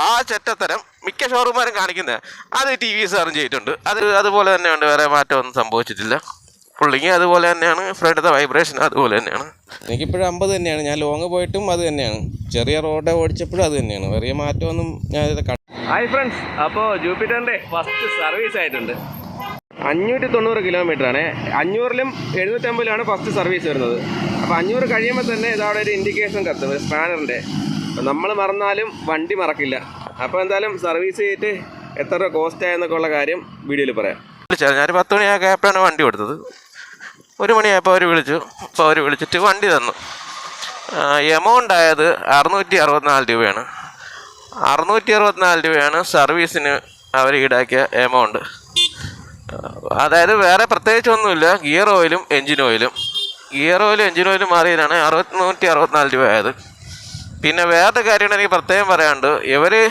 ആ ചെറ്റത്തരം മിക്ക ഷോറൂമാരും കാണിക്കുന്നത് അത് ടി വി എസ് അറേഞ്ച് ചെയ്തിട്ടുണ്ട്. അത് അതുപോലെ തന്നെയുണ്ട്. വേറെ മാറ്റമൊന്നും സംഭവിച്ചിട്ടില്ല. പുള്ളിങ് അതുപോലെ തന്നെയാണ്. ഫ്രണ്ടത്തെ വൈബ്രേഷൻ അതുപോലെ തന്നെയാണ്. എനിക്കിപ്പോഴും അമ്പത് തന്നെയാണ്. ഞാൻ ലോങ് പോയിട്ടും അത് തന്നെയാണ്. ചെറിയ റോഡ് ഓടിച്ചപ്പോഴും അത് തന്നെയാണ്. വലിയ മാറ്റമൊന്നും ഞാൻ ഇത് ഹായ് ഫ്രണ്ട്സ് അപ്പോൾ ജൂപ്പിറ്ററിന്റെ ഫസ്റ്റ് സർവീസ് ആയിട്ടുണ്ട്. അഞ്ഞൂറ്റി തൊണ്ണൂറ് കിലോമീറ്റർ ആണ്. അഞ്ഞൂറിലും എഴുന്നൂറ്റമ്പതിലാണ് ഫസ്റ്റ് സർവീസ് വരുന്നത്. അപ്പോൾ അഞ്ഞൂറ് കഴിയുമ്പോൾ തന്നെ ഇതവിടെ ഒരു ഇൻഡിക്കേഷൻ കത്തും സ്പാനറിന്റെ നമ്മൾ മറന്നാലും വണ്ടി മറക്കില്ല. അപ്പോൾ എന്തായാലും സർവീസ് ചെയ്തിട്ട് എത്ര രൂപ കോസ്റ്റ് ആയെന്നൊക്കെ ഉള്ള കാര്യം വീഡിയോയിൽ പറയാം. വിളിച്ചാൽ ഞാൻ പത്ത് മണിയായപ്പോഴാണ് വണ്ടി കൊടുത്തത് ഒരു മണിയായപ്പോൾ അവർ വിളിച്ചു. അപ്പോൾ അവർ വിളിച്ചിട്ട് വണ്ടി തന്നു. എമൗണ്ട് ആയത് അറുന്നൂറ്റി അറുപത്തിനാല് രൂപയാണ്. അറുന്നൂറ്റി അറുപത്തിനാല് രൂപയാണ് സർവീസിന് അവർ ഈടാക്കിയ എമൗണ്ട് അതായത് വേറെ പ്രത്യേകിച്ചൊന്നുമില്ല ഗിയർ ഓയിലും എൻജിൻ ഓയിലും ഗിയർ ഓയിലും എൻജിൻ ഓയിലും മാറിയതിനാണ് അറുപത്തിനൂറ്റി അറുപത്തിനാല് രൂപ ആയത്. പിന്നെ വേറൊരു കാര്യമാണ് എനിക്ക് പ്രത്യേകം പറയാണ്ട് ഇവർ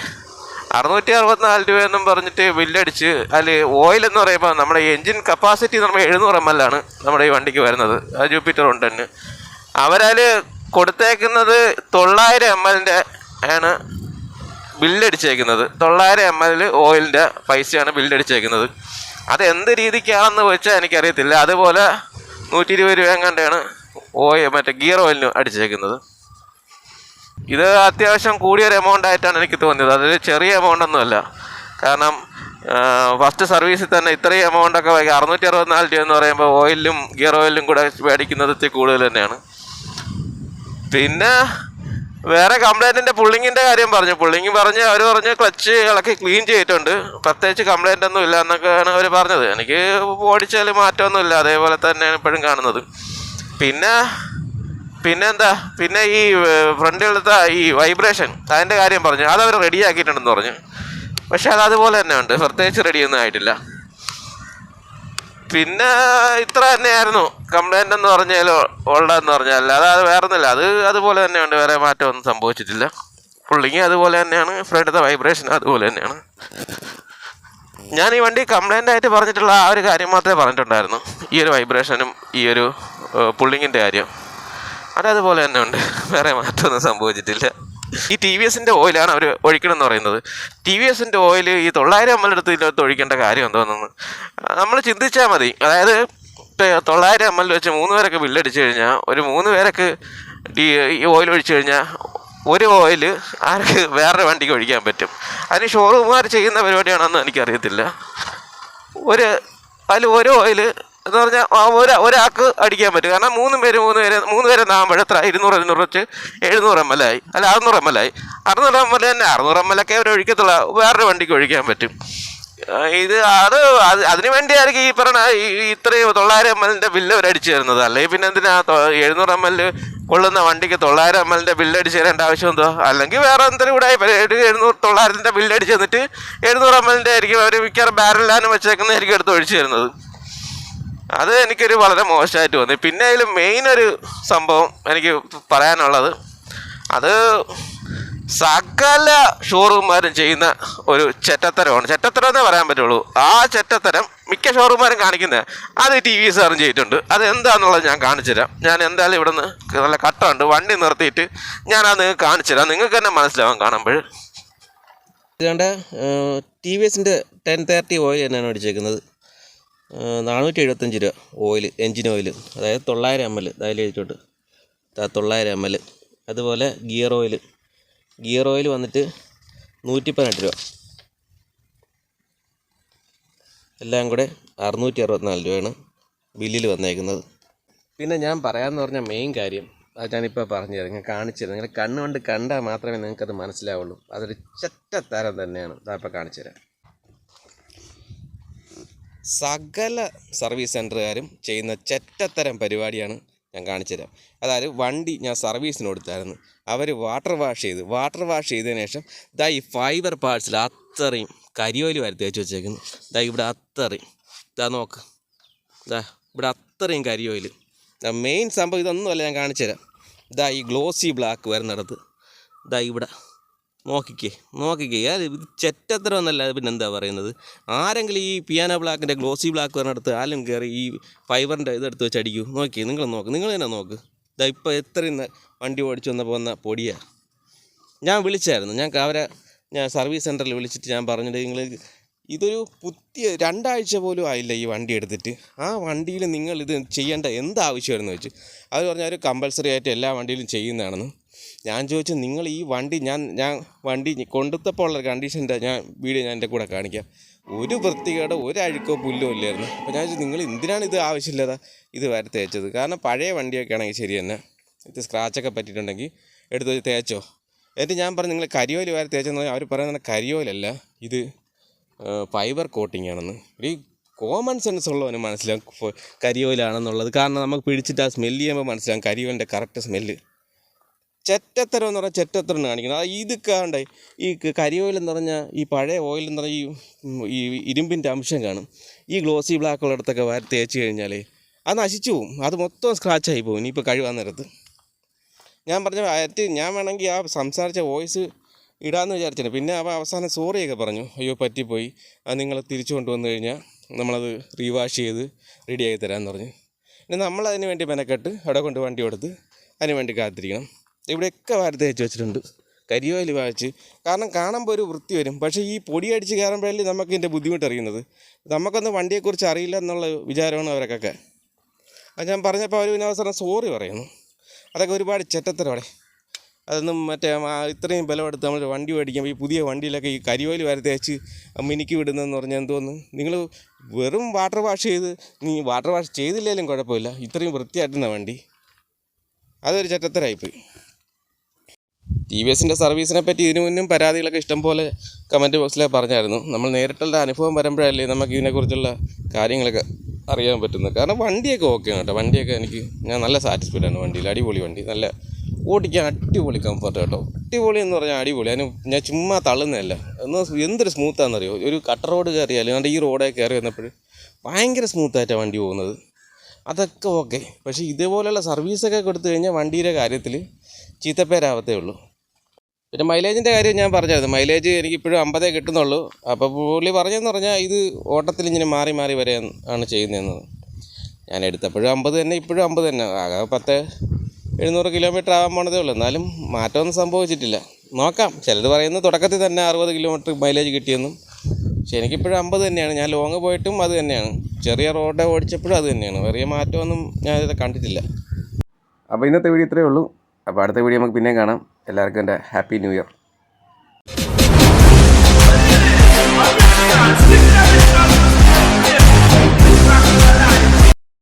അറുന്നൂറ്റി അറുപത്തിനാല് രൂപയെന്നും പറഞ്ഞിട്ട് ബില്ലടിച്ച് അതിൽ ഓയിൽ എന്ന് പറയുമ്പോൾ നമ്മുടെ എൻജിൻ കപ്പാസിറ്റി എന്ന് പറയുമ്പോൾ എഴുന്നൂറ് എം എൽ ആണ് നമ്മുടെ ഈ വണ്ടിക്ക് വരുന്നത്. ആ ജൂപ്പിറ്റർ ഉണ്ട് തന്നെ. അവരതിൽ കൊടുത്തേക്കുന്നത് തൊള്ളായിരം എം എല്ലിന്റെ ആണ് ബില്ലടിച്ചേക്കുന്നത്. തൊള്ളായിരം എം എൽ ഓയിലിന്റെ പൈസയാണ് ബില്ലടിച്ചേക്കുന്നത്. അത് എന്ത് രീതിക്കാണെന്ന് വെച്ചാൽ എനിക്കറിയത്തില്ല. അതുപോലെ നൂറ്റി ഇരുപത് രൂപ എങ്ങാണ്ടാണ് ഓയിൽ മറ്റേ ഗിയർ ഓയിലിന് അടിച്ചേക്കുന്നത്. ഇത് അത്യാവശ്യം കൂടിയൊരു എമൗണ്ട് ആയിട്ടാണ് എനിക്ക് തോന്നിയത്. അതൊരു ചെറിയ എമൗണ്ട് ഒന്നുമല്ല. കാരണം ഫസ്റ്റ് സർവീസിൽ തന്നെ ഇത്രയും എമൗണ്ടൊക്കെ വൈകി അറുന്നൂറ്റി അറുപത്തിനാല് രൂപ എന്ന് പറയുമ്പോൾ ഓയിലും ഗിയർ ഓയിലും കൂടെ മേടിക്കുന്നത് ഇത്തിരി കൂടുതൽ തന്നെയാണ്. പിന്നെ വേറെ കംപ്ലൈന്റിന്റെ പുള്ളിങ്ങിന്റെ കാര്യം പറഞ്ഞു. പുള്ളിങ് പറഞ്ഞ് അവർ പറഞ്ഞ് ക്ലച്ച് ഇളക്കി ക്ലീൻ ചെയ്തിട്ടുണ്ട്. പ്രത്യേകിച്ച് കംപ്ലൈന്റ് ഒന്നും ഇല്ല എന്നൊക്കെയാണ് അവർ പറഞ്ഞത്. എനിക്ക് ഓടിച്ചാൽ മാറ്റമൊന്നുമില്ല. അതേപോലെ തന്നെയാണ് ഇപ്പോഴും കാണുന്നത്. പിന്നെ പിന്നെ എന്താ പിന്നെ ഈ ഫ്രണ്ടിലത്തെ ഈ വൈബ്രേഷൻ അതിന്റെ കാര്യം പറഞ്ഞു. അതവർ റെഡിയാക്കിയിട്ടുണ്ടെന്ന് പറഞ്ഞു. പക്ഷെ അത് അതുപോലെ തന്നെ ഉണ്ട്. പ്രത്യേകിച്ച് റെഡിയൊന്നും ആയിട്ടില്ല. പിന്നെ ഇത്ര തന്നെയായിരുന്നു. കംപ്ലൈന്റ് എന്ന് പറഞ്ഞാലോ ഉള്ളതെന്ന് പറഞ്ഞാൽ. അല്ലാതെ അത് വേറെ ഒന്നുമില്ല അത് അതുപോലെ തന്നെയുണ്ട്. വേറെ മാറ്റമൊന്നും സംഭവിച്ചിട്ടില്ല. പുള്ളിങ് അതുപോലെ തന്നെയാണ്. ഫ്രണ്ടിലത്തെ വൈബ്രേഷൻ അതുപോലെ തന്നെയാണ്. ഞാൻ ഈ വണ്ടി കംപ്ലൈന്റ് ആയിട്ട് പറഞ്ഞിട്ടുള്ള ആ ഒരു കാര്യം മാത്രമേ പറഞ്ഞിട്ടുണ്ടായിരുന്നു. ഈ ഒരു വൈബ്രേഷനും ഈ ഒരു പുള്ളിങ്ങിന്റെ കാര്യം. അതതുപോലെ തന്നെ ഉണ്ട്. വേറെ മാറ്റമൊന്നും സംഭവിച്ചിട്ടില്ല. ഈ ടി വി എസിന്റെ ഓയിലാണ് അവർ ഒഴിക്കണമെന്ന് പറയുന്നത്. ടി വി എസിന്റെ ഓയിൽ ഈ തൊള്ളായിരം എം എൽ എടുത്ത് ഇതിനകത്ത് ഒഴിക്കേണ്ട കാര്യം എന്തോന്നു നമ്മൾ ചിന്തിച്ചാൽ മതി. അതായത് തൊള്ളായിരം എം എൽ വെച്ച് മൂന്ന് പേരൊക്കെ ബില്ലടിച്ചു കഴിഞ്ഞാൽ ഒരു മൂന്ന് പേരൊക്കെ ഈ ഓയിൽ ഒഴിച്ചു കഴിഞ്ഞാൽ ഒരു ഓയിൽ ആർക്ക് വേറൊരു വണ്ടിക്ക് ഒഴിക്കാൻ പറ്റും. അതിന് ഷോറൂമുകാർ ചെയ്യുന്ന പരിപാടിയാണെന്ന് എനിക്കറിയത്തില്ല. ഒരു അതിൽ ഒരു ഓയിൽ എന്ന് പറഞ്ഞാൽ ഒരാ ഒരു ഒരാൾക്ക് അടിക്കാൻ പറ്റും. കാരണം മൂന്ന് പേര് മൂന്ന് പേര് മൂന്ന് പേരെ നാകുമ്പോൾ എത്ര? ഇരുന്നൂറ് ഇരുന്നൂറ് വെച്ച് എഴുന്നൂറ് എം എൽ ആയി. അല്ല അറുന്നൂറ് എം എൽ ആയി. അറുന്നൂറ് എം എൽ തന്നെ അറുന്നൂറ് എം എൽ ഒക്കെ അവർ ഒഴിക്കത്തുള്ള വേറൊരു വണ്ടിക്ക് ഒഴിക്കാൻ പറ്റും. ഇത് അത് അത് അതിന് വേണ്ടിയായിരിക്കും ഈ പറഞ്ഞ ഈ ഇത്രയും തൊള്ളായിരം എം എല്ലിന്റെ ബില്ല് അവർ അടിച്ചു തരുന്നത്. അല്ലെങ്കിൽ പിന്നെ എന്തിനാ എഴുന്നൂറ് എം എൽ കൊള്ളുന്ന വണ്ടിക്ക് തൊള്ളായിരം എം എല്ലിന്റെ ബില്ല് അടിച്ച് തരേണ്ട ആവശ്യം എന്തോ അല്ലെങ്കിൽ വേറെ എന്തെങ്കിലും കൂടെ എഴുന്നൂറ് തൊള്ളായിരത്തിന്റെ ബില്ല് അടിച്ച് തന്നിട്ട് എഴുന്നൂറ് എം എല്ലിന്റെ ആയിരിക്കും അവർ മിക്കവാറും ബാരലാനും വെച്ചേക്കുന്നതായിരിക്കും എടുത്ത് ഒഴിച്ചു തരുന്നത്. അത് എനിക്കൊരു വളരെ മോശമായിട്ട് തോന്നി. പിന്നെ അതിൽ മെയിൻ ഒരു സംഭവം എനിക്ക് പറയാനുള്ളത്. അത് സകല ഷോറൂമുകാരും ചെയ്യുന്ന ഒരു ചെറ്റത്തരമാണ്. ചെറ്റത്തരം എന്നേ പറയാൻ പറ്റുള്ളൂ. ആ ചെറ്റത്തരം മിക്ക ഷോറൂമുകാരും കാണിക്കുന്നത് അത് ടി വി സാറും ചെയ്തിട്ടുണ്ട്. അത് എന്താണെന്നുള്ളത് ഞാൻ കാണിച്ചു തരാം. ഞാൻ എന്തായാലും ഇവിടെ നിന്ന് നല്ല കട്ടുണ്ട് വണ്ടി നിർത്തിയിട്ട് ഞാൻ അത് നിങ്ങൾക്ക് കാണിച്ചു തരാം. നിങ്ങൾക്ക് തന്നെ മനസ്സിലാവാൻ കാണുമ്പോൾ. ഇതുകൊണ്ട് ടി വി എസിന്റെ ടെൻ തേർട്ടി ഓയിൽ തന്നെയാണ് അടിച്ചേക്കുന്നത്. നാനൂറ്റി എഴുപത്തഞ്ച് രൂപ ഓയിൽ എൻജിൻ ഓയിൽ അതായത് തൊള്ളായിരം എം എൽ അതായത് എഴുതിയിട്ടുണ്ട്. ദാ തൊള്ളായിരം എം എൽ. അതുപോലെ ഗിയർ ഓയിൽ ഗിയർ ഓയിൽ വന്നിട്ട് നൂറ്റി പതിനെട്ട് രൂപ. എല്ലാം കൂടെ അറുന്നൂറ്റി അറുപത്തിനാല് രൂപയാണ് ബില്ലിൽ വന്നേക്കുന്നത്. പിന്നെ ഞാൻ പറയാമെന്ന് പറഞ്ഞ മെയിൻ കാര്യം അത് ഞാനിപ്പോൾ പറഞ്ഞു തരാം ഞാൻ കാണിച്ചു തരാം നിങ്ങൾ കണ്ണുകൊണ്ട് കണ്ടാൽ മാത്രമേ നിങ്ങൾക്കത് മനസ്സിലാവുള്ളൂ. അതൊരു ചെറ്റത്തരം തന്നെയാണ്. ഇതാ ഇപ്പോൾ കാണിച്ചു തരാം സകല സർവീസ് സെന്ററുകാരും ചെയ്യുന്ന ചെറ്റത്തരം പരിപാടിയാണ് ഞാൻ കാണിച്ചു തരാം. അതായത് വണ്ടി ഞാൻ സർവീസിന് കൊടുത്തായിരുന്നു. അവർ വാട്ടർ വാഷ് ചെയ്ത് വാട്ടർ വാഷ് ചെയ്തതിന് ശേഷം ദാ ഈ ഫൈബർ പാർട്സിൽ അത്രയും കരിയോലി വരെ തേച്ച് വെച്ചേക്കുന്നു. ദാ ഇവിടെ അത്രയും ഇതാ നോക്ക് ഇതാ ഇവിടെ അത്രയും കരിയോയിൽ മെയിൻ സംഭവം ഇതൊന്നുമല്ല ഞാൻ കാണിച്ചു തരാം. ഇതാ ഈ ഗ്ലോസി ബ്ലാക്ക് വരുന്നിടത്ത് ഇതാ ഇവിടെ നോക്കിക്കേ നോക്കിക്കേ. അത് ഇത് ചെറ്റത്ര എന്നല്ല പിന്നെ എന്താ പറയുന്നത്? ആരെങ്കിലും ഈ പിയാനോ ബ്ലാക്കിന്റെ ഗ്ലോസി ബ്ലാക്ക് വരുന്നിടത്ത് ആരും കയറി ഈ ഫൈബറിന്റെ ഇതെടുത്ത് വെച്ച് അടിക്കൂ. നോക്കിയേ നിങ്ങൾ നോക്ക് നിങ്ങൾ തന്നെ നോക്ക്. ഇതാ ഇപ്പോൾ എത്രയും വണ്ടി ഓടിച്ചു വന്നപ്പോൾ വന്ന പൊടിയാണ് ഞാൻ വിളിച്ചായിരുന്നു. ഞാൻ അവരെ ഞാൻ സർവീസ് സെന്ററിൽ വിളിച്ചിട്ട് ഞാൻ പറഞ്ഞിട്ട് നിങ്ങൾ ഇതൊരു പുതിയ രണ്ടാഴ്ച പോലും ആയില്ല ഈ വണ്ടി എടുത്തിട്ട്. ആ വണ്ടിയിൽ നിങ്ങൾ ഇത് ചെയ്യേണ്ട എന്താവശ്യമായിരുന്നു വെച്ച്? അവർ പറഞ്ഞാൽ ഒരു കമ്പൽസറി ആയിട്ട് എല്ലാ വണ്ടിയിലും ചെയ്യുന്നതാണെന്ന്. ഞാൻ ചോദിച്ചു നിങ്ങൾ ഈ വണ്ടി ഞാൻ ഞാൻ വണ്ടി കൊണ്ടുത്തപ്പോൾ ഉള്ള കണ്ടീഷന്റെ ഞാൻ വീഡിയോ ഞാൻ എന്റെ കൂടെ കാണിക്കാം. ഒരു വൃത്തികേടോ ഒരു അഴുക്കോ പുല്ലോ ഇല്ലായിരുന്നു. അപ്പോൾ ഞാൻ ചോദിച്ചു നിങ്ങൾ എന്തിനാണ് ഇത് ആവശ്യമില്ലാതെ ഇത് വരെ തേച്ചത്? കാരണം പഴയ വണ്ടിയൊക്കെ ആണെങ്കിൽ ശരി തന്നെ. ഇത് സ്ക്രാച്ചൊക്കെ പറ്റിയിട്ടുണ്ടെങ്കിൽ എടുത്ത് തേച്ചോ. എന്നിട്ട് ഞാൻ പറഞ്ഞു നിങ്ങൾ കരിയോൽ വരെ തേച്ചെന്ന് അവർ പറയുന്നത് കരിയോലല്ല ഇത് ഫൈബർ കോട്ടിംഗ് ആണെന്ന്. ഈ കോമൺ സെൻസ് ഉള്ളവന് മനസ്സിലാകും കരിയോലാണെന്നുള്ളത്. കാരണം നമുക്ക് പിടിച്ചിട്ട് ആ സ്മെല്ല് ചെയ്യുമ്പോൾ മനസ്സിലാകും കരിയോലിന്റെ കറക്റ്റ് സ്മെല്ല് ചെറ്റത്തരം എന്ന് പറഞ്ഞാൽ ചെറ്റത്തരം കാണിക്കുന്നത് ആ ഇത് കണ്ടേ ഈ കരി ഓയിൽ എന്ന് പറഞ്ഞാൽ ഈ പഴയ ഓയിൽ എന്ന് പറഞ്ഞാൽ ഈ ഇരുമ്പിന്റെ അംശം കാണും. ഈ ഗ്ലോസി ബ്ലാക്ക് ഉള്ളിടത്തൊക്കെ വാരി തേച്ച് കഴിഞ്ഞാൽ അത് നശിച്ചു പോകും. അത് മൊത്തം സ്ക്രാച്ചായി പോകും. ഇനിയിപ്പോൾ കഴിവാൻ നേരത്ത്. ഞാൻ പറഞ്ഞ ഞാൻ വേണമെങ്കിൽ ആ സംസാരിച്ച വോയിസ് ഇടാമെന്ന് വിചാരിച്ചിട്ട് പിന്നെ അവ അവസാനം സോറിയൊക്കെ പറഞ്ഞു. അയ്യോ പറ്റിപ്പോയി. അത് നിങ്ങൾ തിരിച്ചു കൊണ്ടുവന്നു കഴിഞ്ഞാൽ നമ്മളത് റീവാഷ് ചെയ്ത് റെഡിയാക്കി തരാമെന്ന് പറഞ്ഞു. പിന്നെ നമ്മളതിന് വേണ്ടി മെനക്കെട്ട് അവിടെ കൊണ്ട് വണ്ടി കൊടുത്ത് അതിന് വേണ്ടി കാത്തിരിക്കണം. ഇവിടെയൊക്കെ വാരത്ത് തേച്ച് വെച്ചിട്ടുണ്ട്. കരിയോയിൽ വായിച്ച് കാരണം കാണുമ്പോൾ ഒരു വൃത്തി വരും. പക്ഷേ ഈ പൊടി അടിച്ച് കയറുമ്പോഴല്ലേ നമുക്ക് ഇതിന്റെ ബുദ്ധിമുട്ട് അറിയുന്നത്. നമുക്കൊന്നും വണ്ടിയെക്കുറിച്ച് അറിയില്ല എന്നുള്ള വിചാരമാണ് അവരൊക്കെ. അത് ഞാൻ പറഞ്ഞപ്പോൾ അവർ പിന്നെ അവസരം സോറി പറയുന്നു. അതൊക്കെ ഒരുപാട് ചെറ്റത്തരവിടെ അതൊന്നും മറ്റേ ഇത്രയും ബലമെടുത്ത് നമ്മൾ വണ്ടി മേടിക്കുമ്പോൾ ഈ പുതിയ വണ്ടിയിലൊക്കെ ഈ കരിയോയിൽ വരെ തേച്ച് മിനിക്ക് വിടുന്നതെന്ന് പറഞ്ഞാൽ എന്തോന്ന്? നിങ്ങൾ വെറും വാട്ടർ വാഷ് ചെയ്ത് നീ വാട്ടർ വാഷ് ചെയ്തില്ലെങ്കിലും കുഴപ്പമില്ല. ഇത്രയും വൃത്തിയായിട്ടുന്ന വണ്ടി. അതൊരു ചെറ്റത്തരായിപ്പോയി ടി വി എസിന്റെ സർവീസിനെ പറ്റി ഇതിനു മുന്നും പരാതികളൊക്കെ ഇഷ്ടംപോലെ കമന്റ് ബോക്സിൽ പറഞ്ഞായിരുന്നു. നമ്മൾ നേരിട്ടുള്ള അനുഭവം വരുമ്പോഴല്ലേ നമുക്ക് ഇതിനെക്കുറിച്ചുള്ള കാര്യങ്ങളൊക്കെ അറിയാൻ പറ്റുന്നത്. കാരണം വണ്ടിയൊക്കെ ഓക്കെയാണ് കേട്ടോ. വണ്ടിയൊക്കെ എനിക്ക് ഞാൻ നല്ല സാറ്റിസ്ഫൈഡ് ആണ് വണ്ടിയിൽ. അടിപൊളി വണ്ടി. നല്ല ഓടിക്കാൻ അടിപൊളി കംഫർട്ട് കേട്ടോ. അടിപൊളി എന്ന് പറഞ്ഞാൽ അടിപൊളി. അതിന് ഞാൻ ചുമ്മാ തള്ളുന്നതല്ല. എന്ന് എന്തൊരു സ്മൂത്താണെന്നറിയോ ഒരു കട്ട റോഡ് കയറിയാൽ അതുകൊണ്ട് ഈ റോഡേ കയറി വന്നപ്പോൾ ഭയങ്കര സ്മൂത്തായിട്ടാണ് വണ്ടി പോകുന്നത്. അതൊക്കെ ഓക്കെ പക്ഷേ ഇതേപോലെയുള്ള സർവീസൊക്കെ കൊടുത്തു കഴിഞ്ഞാൽ വണ്ടിയുടെ കാര്യത്തിൽ ചീത്തപ്പേരാവത്തേ ഉള്ളൂ. പിന്നെ മൈലേജിന്റെ കാര്യം ഞാൻ പറഞ്ഞായിരുന്നു. മൈലേജ് എനിക്കിപ്പോഴും അമ്പതേ കിട്ടുന്നുള്ളൂ. അപ്പോൾ പുള്ളി പറഞ്ഞതെന്ന് പറഞ്ഞാൽ ഇത് ഓട്ടത്തിൽ ഇങ്ങനെ മാറി മാറി വരെ ആണ് ചെയ്യുന്നതെന്ന്. ഞാൻ എടുത്തപ്പോഴും അമ്പത് തന്നെ ഇപ്പോഴും അമ്പത് തന്നെ. ആകെ പത്ത് എഴുന്നൂറ് കിലോമീറ്റർ ആകാൻ പോണതേ ഉള്ളൂ. എന്നാലും മാറ്റമൊന്നും സംഭവിച്ചിട്ടില്ല. നോക്കാം. ചിലത് പറയുന്നത് തുടക്കത്തിൽ തന്നെ അറുപത് കിലോമീറ്റർ മൈലേജ് കിട്ടിയെന്നും. പക്ഷെ എനിക്കിപ്പോഴും അമ്പത് തന്നെയാണ്. ഞാൻ ലോങ് പോയിട്ടും അത് തന്നെയാണ്. ചെറിയ റോഡ് ഓടിച്ചപ്പോഴും അത് തന്നെയാണ്. വലിയ മാറ്റമൊന്നും ഞാനിത് കണ്ടിട്ടില്ല. അപ്പോൾ ഇന്നത്തെ വീഡിയോ ഇത്രയേ ഉള്ളൂ. അപ്പോൾ അടുത്ത വീഡിയോ നമുക്ക് പിന്നെയും കാണാം. എല്ലാവർക്കും എന്റെ ഹാപ്പി ന്യൂ ഇയർ. that